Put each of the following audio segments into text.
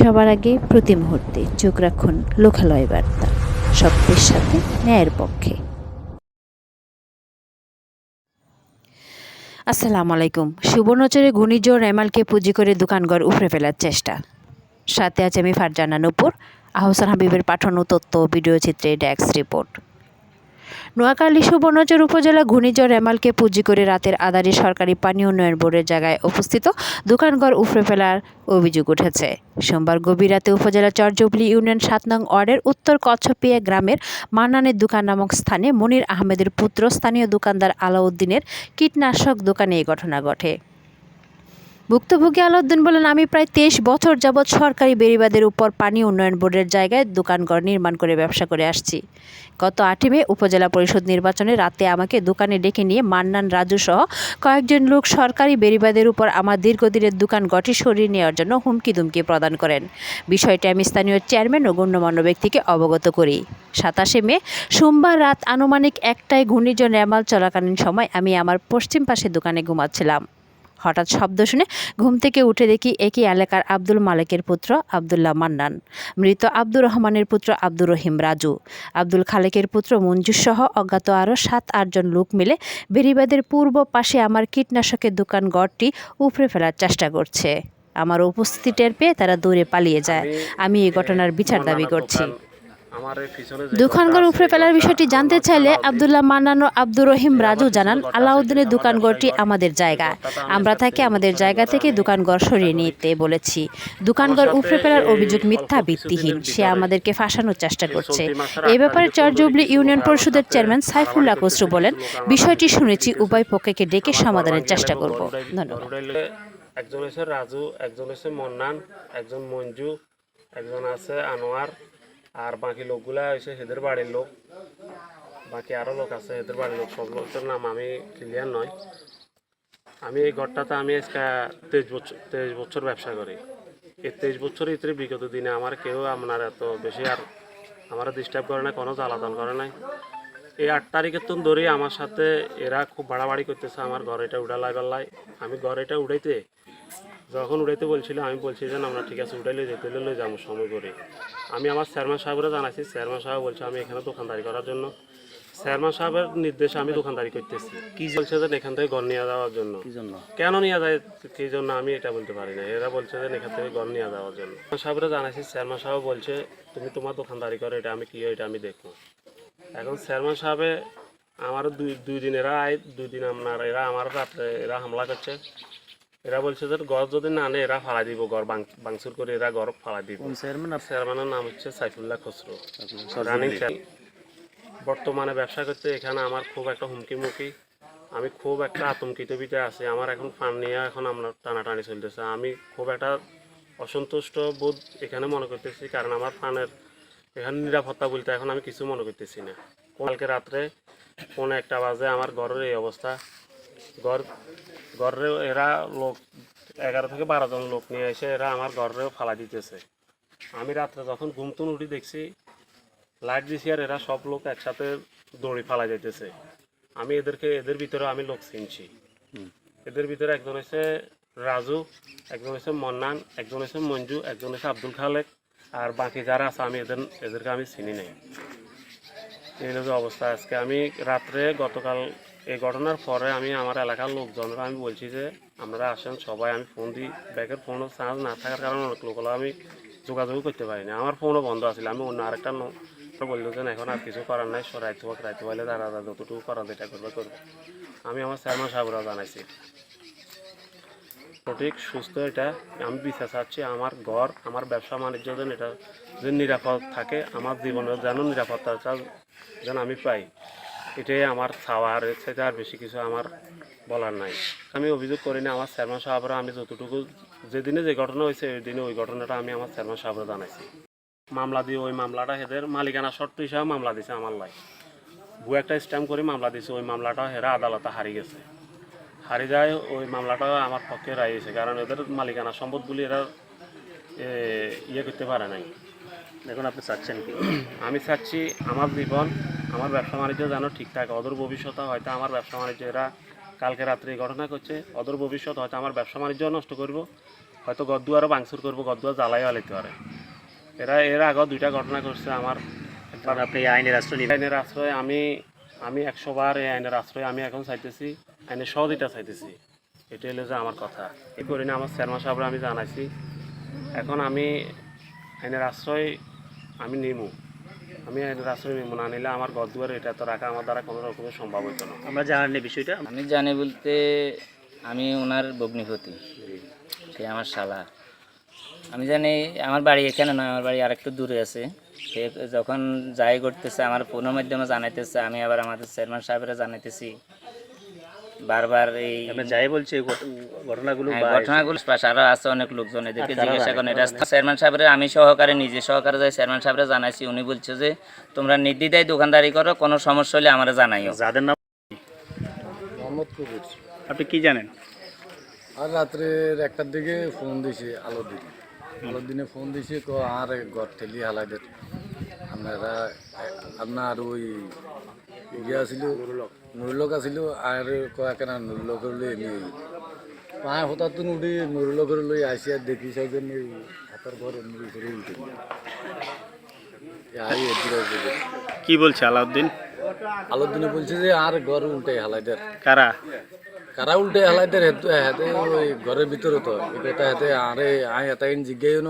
সবার আগে প্রতি মুহূর্তে চোখ রাখুন লোকালয় বার্তা। সত্যের সাথে ন্যায়ের পক্ষে। আসসালামু আলাইকুম। সুবর্ণচরে ঘূর্ণিঝড় রেমালকে পুঁজি করে দোকানঘর উপড়ে ফেলার চেষ্টা। সাথে আছে আমি ফারজানা নূপুর। আহসান হাবিবের পাঠানো তথ্য ভিডিও চিত্রে ডেস্ক রিপোর্ট। নোয়াখালী সুবর্ণচর উপজেলা ঘূর্ণিঝড় রেমালকে পুঁজি করে রাতের আদারি সরকারি পানি উন্নয়ন বোর্ডের জায়গায় উপস্থিত দোকানঘর উপড়ে ফেলার অভিযোগ উঠেছে। সোমবার গভীর রাতে উপজেলা চরজবলি ইউনিয়ন সাত নং ওয়ার্ডের উত্তর কচ্ছপিয়া গ্রামের মান্নানের দোকান নামক স্থানে মনির আহমেদের পুত্র স্থানীয় দোকানদার আলাউদ্দিনের কীটনাশক দোকানে এই ঘটনা ঘটে। ভুক্তভোগী আলাউদ্দিন বলেন, আমি প্রায় তেইশ বছর যাবৎ সরকারি বেড়িবাদের উপর পানি উন্নয়ন বোর্ডের জায়গায় দোকানঘর নির্মাণ করে ব্যবসা করে আসছি। গত আটই মে উপজেলা পরিষদ নির্বাচনে রাতে আমাকে দোকানে ডেকে নিয়ে মান্নান রাজু সহ কয়েকজন লোক সরকারি বেড়িবাদের উপর আমার দীর্ঘদিনের দোকান গটি সরিয়ে নেওয়ার জন্য হুমকি দুমকি প্রদান করেন। বিষয়টি আমি স্থানীয় চেয়ারম্যান ও গণ্যমান্য ব্যক্তিকে অবগত করি। সাতাশে মে, সোমবার রাত আনুমানিক একটায় ঘূর্ণিঝড় রেমাল চলাকালীন সময় আমি আমার পশ্চিম পাশে দোকানে ঘুমাচ্ছিলাম। হঠাৎ শব্দ শুনে ঘুম থেকে উঠে দেখি একই এলাকার আব্দুল মালিকের পুত্র আবদুল্লাহ মান্নান মৃত আব্দুর রহমানের পুত্র আব্দুর রহিম রাজু। আব্দুল খালেকের পুত্র মঞ্জুর সহ অজ্ঞাত আরও সাত আটজন লোক মিলে বেরিবাদের পূর্ব পাশে আমার কীটনাশকের দোকান গড়টি উপড়ে ফেলার চেষ্টা করছে। আমার উপস্থিতি টের পেয়ে তারা দৌড়ে পালিয়ে যায়। আমি এই ঘটনার বিচার দাবি করছি। দোকানঘর উপরে ফেলার বিষয়টি জানতে চাইলে আবদুল্লাহ মান্নান ও আব্দুর রহিম রাজু জানান। আলাউদ্দিনের দোকানঘরটি আমাদের জায়গা। আমরা তাকে আমাদের জায়গা থেকে দোকানঘর সরিয়ে নিতে বলেছি। দোকানঘর উপরে ফেলার অভিযোগ মিথ্যা ভিত্তিহীন। সে আমাদেরকে ফাঁসানোর চেষ্টা করছে। এ ব্যাপারে চরজুবলি ইউনিয়ন পরিষদের চেয়ারম্যান সাইফুল্লাহ খসরু বলেন বিষয়টি শুনেছি উভয় পক্ষকে ডেকে সমাধানের চেষ্টা করব। ধন্যবাদ। একজন আছে রাজু একজন আছে মন্নান একজন মঞ্জু একজন আছে আনোয়ার আর বাকি লোকগুলা হয়েছে হেদের বাড়ির লোক। বাকি আরও লোক আছে হেদের বাড়ির লোক, সব লোকের নাম আমি ক্লিয়ার নয় আমি এই ঘরটাতে আমি আজকে তেইশ বছর তেইশ বছর ব্যবসা করি। এই তেইশ বছরের ভিতরে বিগত দিনে আমার কেউ আপনার এত বেশি আর আমার ডিস্টার্ব করে না কোনো জ্বালাতন করে নাই। এই আট তারিখের তো ধরেই আমার সাথে এরা খুব বাড়াবাড়ি করতেছে, আমার ঘর এটা উড়া লাগাল্লাই। আমি ঘর এটা উড়াইতে যখন উড়াইতে বলছিল আমি বলছি যে আমরা ঠিক আছে উঠাইলে যেতে লই যাব সময় করে। আমি আমার চেয়ারম্যান সাহেবরা জানাইছি চেয়ারম্যান সাহেব বলছে আমি এখানে দোকানদারি করার জন্য। চেয়ারম্যান সাহেবের নির্দেশে আমি দোকানদারি করতেছি। কি বলছে যে এখান থেকে ঘর নিয়ে যাওয়ার জন্য। কেন নিয়ে যায় কি জন্য আমি এটা বলতে পারি না। এরা বলছে যে এখান থেকে ঘর নিয়ে যাওয়ার জন্য। সাহেবরা জানাইছি চেয়ারম্যান সাহেব বলছে তুমি তোমার দোকানদারি করো এটা আমি কি এটা আমি দেখব। এখন চেয়ারম্যান সাহেবে আমার দুই দুই দিন এরা আয় দুই দিন আপনার এরা আমার রাত্রে এরা হামলা করছে। এরা বলছে যে ঘর যদি না আনে এরা ফালা দিব ঘর বাং- ভাঙচুর করে এরা ঘর ফালা দিব। চেয়ারম্যানের নাম হচ্ছে সাইফুল্লাহ খসরু। রানিং বর্তমানে ব্যবসা করতে এখানে আমার খুব একটা হুমকি মুখি আমি খুব একটা আতঙ্কিত ভিতরে আছি। আমার এখন ফান নিয়ে এখন আমরা টানাটানি চলতেছে। আমি খুব একটা অসন্তুষ্ট বোধ এখানে মনে করতেছি কারণ আমার ফানের এখানে নিরাপত্তা বলতে এখন আমি কিছু মনে করতেছি না। কালকে রাত্রে কোনো একটা বাজে আমার ঘরের এই অবস্থা। ঘর ঘরে এরা লোক এগারো থেকে বারো জন লোক নিয়ে এসে এরা আমার ঘরেও ফালা দিতেছে। আমি রাত্রে যখন ঘুমতুন উঠি দেখছি লাইট দিছি আর এরা সব লোক একসাথে দড়ি ফালা যাইতেছে আমি এদেরকে এদের ভিতরে আমি লোক চিনছি। এদের ভিতরে একজন হচ্ছে রাজু একজন হচ্ছে মন্নান একজন হচ্ছে মঞ্জু একজন হচ্ছে আব্দুল খালেক আর বাকি যারা আছে আমি এদের এদেরকে আমি চিনি নাই। এই যে অবস্থা। আজকে আমি রাত্রে গতকাল এই ঘটনার পরে আমি আমার এলাকার লোকজনরা, আমি বলছি যে আপনারা আসেন, সবাই আমি ফোন দিই। ব্যাগের ফোনও চার্জ না থাকার কারণে অনেক লোকগুলো আমি যোগাযোগ করতে পারিনি আমার ফোনও বন্ধ আছিল। আমি অন্য আরেকটা বলল যে এখন আর কিছু করার নাই রাইতে হোক, রাইতে পাইলে তারা যতটুকু করার যেটা করবে করবে। আমি আমার চেয়ারম্যান সাহেবরা জানাইছি। সঠিক সুস্থ এটা, আমি বিচার চাচ্ছি আমার ঘর, আমার ব্যবসা বাণিজ্য যেন এটা যেন নিরাপদ থাকে, আমার জীবনের যেন নিরাপত্তাটা যেন আমি পাই। এটাই আমার চাওয়া আর চাইতে আর বেশি কিছু আমার বলার নাই। আমি অভিযোগ করি না আমার চেয়ারম্যান সাহেবরা আমি যতটুকু যেদিনে যে ঘটনা হয়েছে ওই দিনে ওই ঘটনাটা আমি আমার চেয়ারম্যান সাহেবরা জানাইছি। মামলা দিয়ে ওই মামলাটা হেদের মালিকানা শর্ত হিসাবে মামলা দিছে আমার লাই। ভু একটা স্ট্যাম্প করে মামলা দিছে ওই মামলাটা হেরা আদালতে হারিয়ে গেছে। হারি যায় ওই মামলাটা আমার পক্ষে রায় হয়েছে কারণ এদের মালিকানা সম্পদগুলি এরা ইয়ে করতে পারে নাই। দেখুন আপনি চাচ্ছেন কি? আমি চাচ্ছি আমার জীবন আমার ব্যবসা বাণিজ্য যেন ঠিক থাকে অদূর ভবিষ্যতে হয়তো আমার ব্যবসা বাণিজ্য এরা কালকে রাত্রে ঘটনা করছে অদূর ভবিষ্যৎ হয়তো আমার ব্যবসা বাণিজ্য নষ্ট করব হয়তো গদ্দুয়ারও ভাঙচুর করব গদ্দুয়ার জ্বালাই আলাইতে পারে এরা এর আগেও দুইটা ঘটনা করছে আমার। আপনি আইনের নিবেন? আইনের আশ্রয় আমি আমি একশো বার এই আইনের আশ্রয় আমি এখন চাইতেছি আইনের সহদিতা চাইতেছি। এটা হলো যে আমার কথা। এই করি না আমার চেয়ারম্যান সাহেবরা আমি জানাইছি। এখন আমি আইনের আশ্রয় আমি নিমু। আমি আইনের মিমুনা নিলে আমার ঘর দুয়ার এটা তো রাখা আমার দ্বারা কোনো রকমের সম্ভব হতো না। আমরা জানি বিষয়টা? আমি জানি বলতে আমি ওনার ভগ্নিপতি সে আমার শালা। আমি জানি আমার বাড়ি এখানে নয় আমার বাড়ি আরেকটু দূরে আছে। সে যখন যাই করতেছে আমার ফোনের মাধ্যমে জানাইতেছে আমি আবার আমাদের চেয়ারম্যান সাহেবরা জানাইতেছি। বারবার এই আপনি যাই বলছে ঘটনাগুলো হ্যাঁ, ঘটনাগুলো পাশে আরও আছে অনেক লোকজন এদেরকে আচ্ছা, জিজ্ঞাসা আরও করেন এটা চেয়ারম্যান সাহেবরা আমি সহকারে নিজে সহকারে যাই চেয়ারম্যান সাহেবরা জানাইছি উনি বলছে যে তোমরা নির্দ্বিধায় দোকানদারি করো কোনো সমস্যা হলে আমরা জানাইও। যাদের নাম মোহাম্মদ কবির। আপনি কি জানেন? আর রাত্রের একটার দিকে ফোন দিছে আলোর দিনে আলোর দিনে ফোন দিছে তো আর ঘর ঠেলি হালাইদের আপনারা আপনার ওই ইয়ে আছিল নুরুলক আছিল আর কেন নুরুলক লই এনে পাঁচ হঠাৎ উঠি নুরুলক লই আইসি আর দেখি সাইজন এই হাতার ঘর এমনি করে উঠে কি বলছে আলাউদ্দিন? আলোর দিনে বলছে যে আর ঘর উল্টে হালাইদের কারা কারা উল্টে হেলাইতে হেতু হেতে ওই ঘরের ভিতরে তো এটা হেতে আরে আই এটা ইন জিজ্ঞাই ন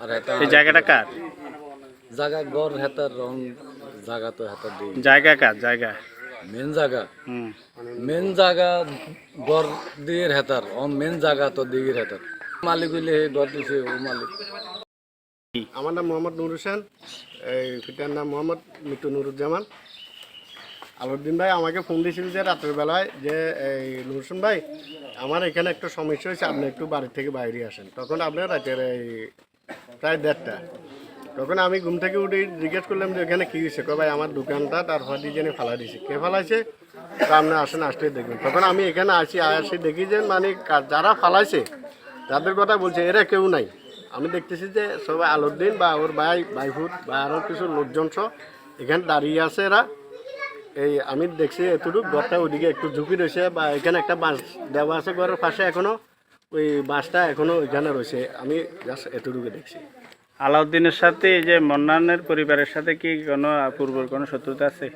আর হেতা জায়গাটা কার জায়গা ঘর হেতার রং জায়গা তো হেতার দিই। জায়গা কার? জায়গা। মেন জায়গা। হুম। মেন জায়গা ঘর দিয়ে হেতার। অন মেন জায়গা তো দিয়ে হেতার। মালিক হইলে হে ঘর দিছে ও মালিক। আমার নাম মোহাম্মদ নুর হোসেন। এই পিতার নাম মোহাম্মদ মিটু নুরুজ্জামান। আলুদ্দিন ভাই আমাকে ফোন দিয়েছিল যে রাতের বেলায় যে এই নুর হোসেন ভাই আমার এখানে একটা সমস্যা হয়েছে আপনি একটু বাড়ি থেকে বাইরে আসেন। তখন আপনার রাতের এই প্রায় দেড়টা। তখন আমি ঘুম থেকে উঠে জিজ্ঞেস করলাম যে, এখানে কী হয়েছে? ভাই, আমার দোকানটা তার হওয়া জেনে ফালা দিয়েছে কে ফালাইছে? তা আপনি আসেন আসলে দেখবেন। তখন আমি এখানে আসি আসি দেখি যে মানে যারা ফালাইছে, তাদের কথা বলছে, এরা কেউ নাই। আমি দেখতেছি যে, সবাই আলুদ্দিন বা ওর ভাই ভাইফুট বা আরও কিছু লোকজন সব এখানে দাঁড়িয়ে আছে এরা। এই আমি দেখছি এতটুকু, ঘরটা ওইদিকে একটু ঝুঁকি রয়েছে বা এখানে একটা বাঁশ দেওয়া আছে ঘরের পাশে এখনও ওই বাঁশটা এখনও ওইখানে রয়েছে। আমি জাস্ট এতটুকু দেখছি। আলাউদ্দিনের সাথে এই যে মন্নানের পরিবারের সাথে কি কোনো পূর্বর কোনো শত্রুতা আছে?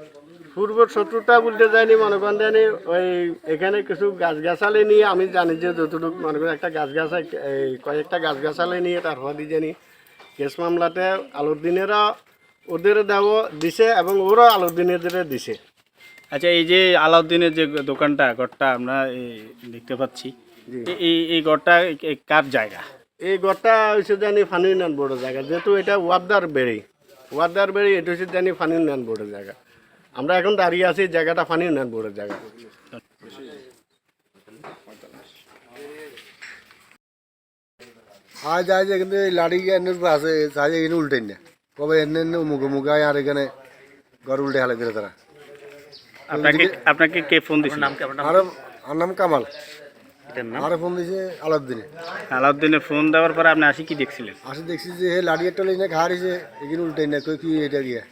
পূর্ব শত্রুতা বলতে যায়নি মনে করেন জানি ওই এখানে কিছু গাছগাছালি নিয়ে আমি জানি যে যতটুকু মনে করেন একটা গাছগাছা এই কয়েকটা গাছগাছালি নিয়ে তারপর দিয়ে জানি কেস মামলাতে আলুদ্দিনেরা ওদের দেওয়া দিছে এবং ওরা আলুদ্দিনেদের দিছে। আচ্ছা এই যে আলাউদ্দিনের যে দোকানটা ঘরটা আমরা এই দেখতে পাচ্ছি এই এই ঘরটা কার জায়গা? এই ঘরটা হচ্ছে জানি ফানি উন্নয়ন বোর্ডের জায়গা। যেহেতু এটা ওয়ার্দার বেড়ি। ওয়ার্দার বেড়ি এটা হচ্ছে জানি ফানি উন্নয়ন বোর্ডের জায়গা। আমরা এখন দাঁড়িয়ে আছি জায়গাটা ফানি উন্নয়ন বোর্ডের জায়গা। আজ আজ এখানে লাড়ি এনে আছে আজ এখানে উল্টে না কবে এনে এনে মুখে মুখে আর এখানে ঘর উল্টে হালাই দিলে তারা। আপনাকে আপনাকে কে ফোন দিয়েছিল নাম কি আপনার নাম কামাল। এটার নাম? আর ফোন আলাউদ্দিনে। ফোন দেওয়ার পরে আপনি আসি কি দেখছিলেন? আসে দেখছি যে হে লাড়ি একটা লইনে ঘা দিছে এখানে উল্টে না কই কি এটা গিয়া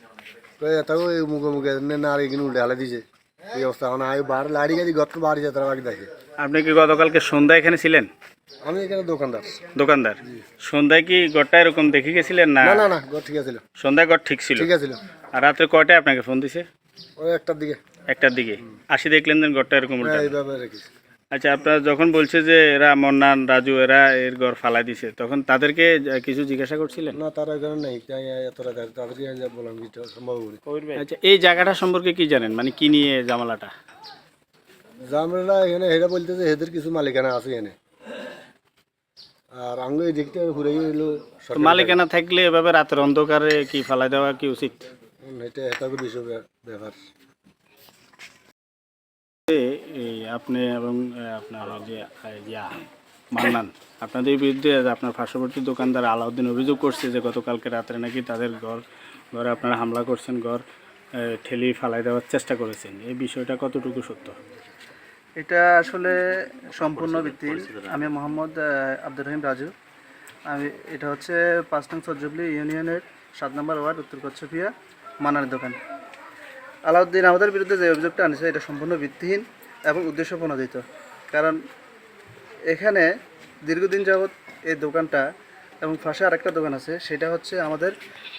কই এটাও এই মুখে না আর উল্টে দিছে। এই অবস্থা মানে বার লাড়ি বাড়ি বাকি দেখে। আপনি কি গতকালকে সন্ধ্যা এখানে ছিলেন? আমি এখানে দোকানদার। দোকানদার। সন্ধ্যায় কি ঘরটা এরকম দেখে গেছিলেন না? না না না ঘর ঠিক আছিল। সন্ধ্যায় ঘর ঠিক ছিল? ঠিক আর রাত্রে কয়টায় আপনাকে ফোন দিছে? ওই একটার দিকে। একটার দিকে। আসি দেখলেন ঘরটা এরকম হ্যাঁ, এইভাবে রেখেছি। আচ্ছা আপনারা যখন বলছে যে এরা মন্নান রাজু এরা এর ঘর ফালাই দিছে তখন তাদেরকে কিছু জিজ্ঞাসা করছিলেন? না তারা এখানে নেই। তাই এতটা তাদেরকে বললাম সম্ভব আচ্ছা এই জায়গাটা সম্পর্কে কি জানেন? মানে কি নিয়ে জামালাটা জামরা এখানে হেরা বলতেছে এদের কিছু মালিকানা আছে এখানে। আর আঙ্গ এই দিকটা ঘুরে তো মালিকানা থাকলে এভাবে রাতের অন্ধকারে কি ফালাই দেওয়া কি উচিত? এটা এটা বিষয় ব্যাপার। আপনি এবং আপনার যে ইয়া, মান্নান। আপনাদের বিরুদ্ধে আপনার পার্শ্ববর্তী দোকানদার আলাউদ্দিন অভিযোগ করছে যে, গতকালকে রাত্রে নাকি তাদের ঘর, ঘরে আপনারা হামলা করছেন, ঘর ঠেলি ফালাই দেওয়ার চেষ্টা করেছেন। এই বিষয়টা কতটুকু সত্য? এটা আসলে সম্পূর্ণ ভিত্তিহীন। আমি মোহাম্মদ আব্দুর রহিম রাজু। আমি, এটা হচ্ছে পাঁচ নং সজ্জবলি ইউনিয়নের সাত নম্বর ওয়ার্ড, উত্তর কচ্ছপিয়া মানার দোকান। আলাউদ্দিন আমাদের বিরুদ্ধে যে অভিযোগটা আনছে, এটা সম্পূর্ণ ভিত্তিহীন। এবং উদ্দেশ্য প্রণোদিত। কারণ এখানে দীর্ঘদিন যাবৎ এই দোকানটা এবং পাশে আরেকটা দোকান আছে সেটা হচ্ছে আমাদের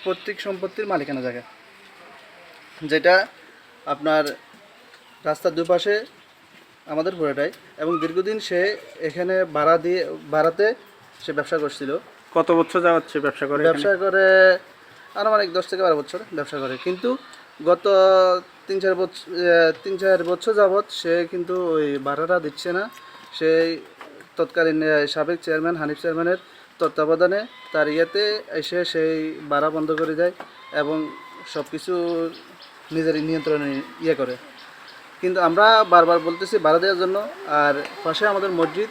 পৈতৃক সম্পত্তির মালিকানা জায়গা। যেটা আপনার রাস্তার দুপাশে আমাদের পুরোটাই এবং দীর্ঘদিন সে এখানে ভাড়া দিয়ে ভাড়াতে সে ব্যবসা করছিল। কত বছর যাওয়ার সে ব্যবসা করে ব্যবসা করে আনুমানিক দশ থেকে বারো বছর ব্যবসা করে। কিন্তু গত তিন চার বছর তিন চার বছর যাবৎ সে কিন্তু ওই ভাড়াটা দিচ্ছে না। সেই তৎকালীন সাবেক চেয়ারম্যান হানিফ চেয়ারম্যানের তত্ত্বাবধানে তার ইয়েতে এসে সেই ভাড়া বন্ধ করে দেয় এবং সব কিছু নিজের নিয়ন্ত্রণে ইয়ে করে। কিন্তু আমরা বারবার বলতেছি ভাড়া দেওয়ার জন্য আর পাশে আমাদের মসজিদ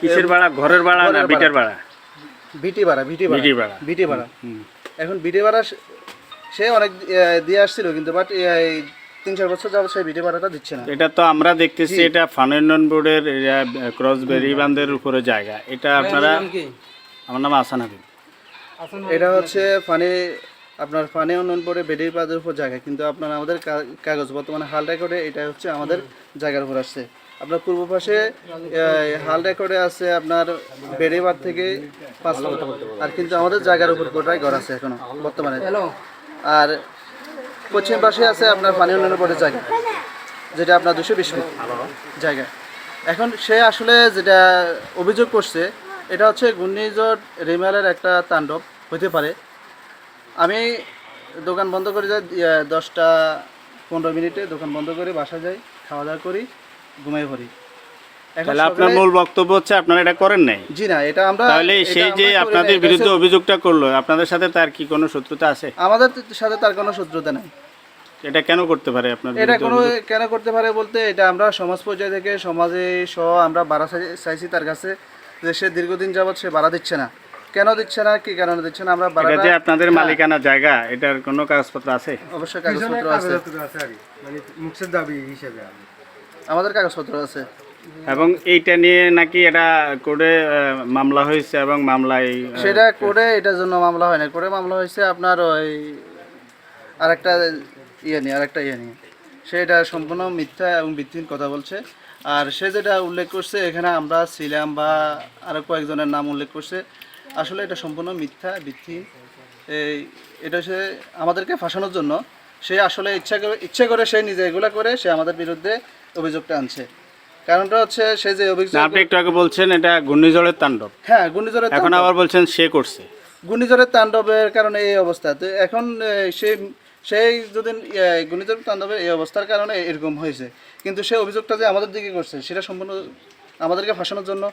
কিসের ভাড়া? ঘরের ভাড়া না বিটের ভাড়া? বিটি ভাড়া বিটি ভাড়া বিটি ভাড়া। এখন বিটি ভাড়া সে- অনেক দিয়ে আসছিল কিন্তু বাট এই তিন চার বছর যাবত সেই বিটি ভাড়াটা দিচ্ছে না। এটা তো আমরা দেখতেছি এটা ফানুন্নয়ন বোর্ডের ক্রস বেরিবান্ধের উপরে জায়গা। এটা আপনারা আমার নাম আসান হাবিব। এটা হচ্ছে পানি আপনার পানি উন্নয়ন বোর্ডে বেডির পাদের উপর জায়গা কিন্তু আপনার আমাদের কাগজ বর্তমানে হাল রেকর্ডে এটা হচ্ছে আমাদের জায়গার উপর আসছে। আপনার পূর্ব পাশে হাল রেকর্ডে আছে আপনার বেড়িবার থেকে পাঁচ আর কিন্তু আমাদের জায়গার উপর পুরোটাই ঘর আছে এখনও বর্তমানে। আর পশ্চিম পাশে আছে আপনার পানি উন্নয়ন বোর্ডের জায়গা যেটা আপনার দুশো বিশ ফুট জায়গা। এখন সে আসলে যেটা অভিযোগ করছে এটা হচ্ছে ঘূর্ণিঝড় রিমালের একটা তাণ্ডব হতে পারে। আমি দোকান বন্ধ করে যাই দশটা পনেরো মিনিটে দোকান বন্ধ করে বাসা যাই খাওয়া দাওয়া করি ঘুমাই পড়ি। তাহলে আপনার মূল বক্তব্য হচ্ছে আপনারা এটা করেন নাই? জি না এটা আমরা তাহলে সেই যে আপনাদের বিরুদ্ধে অভিযোগটা করল আপনাদের সাথে তার কি কোনো শত্রুতা আছে? আমাদের সাথে তার কোনো শত্রুতা নেই। এটা কেন করতে পারে আপনার এটা কোনো কেন করতে পারে বলতে এটা আমরা সমাজ পর্যায় থেকে সমাজে সহ আমরা বাড়া চাইছি তার কাছে যে সে দীর্ঘদিন যাবৎ সে বাড়া দিচ্ছে না। কেন দিচ্ছে না কি কারণে দিচ্ছে না আমরা এটা যে আপনাদের হ্যাঁ, মালিকানা জায়গা এটার কোনো কাগজপত্র আছে? অবশ্যই কাগজপত্র আছে। মানে মুখের দাবি হিসেবে আমাদের কাগজপত্র আছে। এবং এইটা নিয়ে নাকি এটা করে মামলা হয়েছে এবং মামলায় সেটা করে এটার জন্য মামলা হয় না করে মামলা হয়েছে আপনার ওই আরেকটা ইয়ে নিয়ে আরেকটা ইয়ে নিয়ে। সেটা সম্পূর্ণ মিথ্যা এবং ভিত্তিহীন কথা বলছে। আর সে যেটা উল্লেখ করছে এখানে আমরা ছিলাম বা আরও কয়েকজনের নাম উল্লেখ করছে আসলে এটা সম্পূর্ণ মিথ্যা ভিত্তিহীন। এই এটা সে আমাদেরকে ফাঁসানোর জন্য সে আসলে ইচ্ছা করে ইচ্ছে করে সে নিজে এগুলা করে সে আমাদের বিরুদ্ধে অভিযোগটা আনছে। কারণটা হচ্ছে সে যে অভিযোগ আপনি একটু আগে বলছেন এটা ঘূর্ণিঝড়ের তাণ্ডব। হ্যাঁ ঘূর্ণিঝড়ের এখন আবার বলছেন সে করছে। ঘূর্ণিঝড়ের তাণ্ডবের কারণে এই অবস্থা। তো এখন সে সেই যদি ঘূর্ণিঝড় তাণ্ডবের এই অবস্থার কারণে এরকম হয়েছে। কিন্তু সে অভিযোগটা যে আমাদের দিকে করছে, সেটা সম্পূর্ণ আমাদেরকে ফাঁসানোর জন্য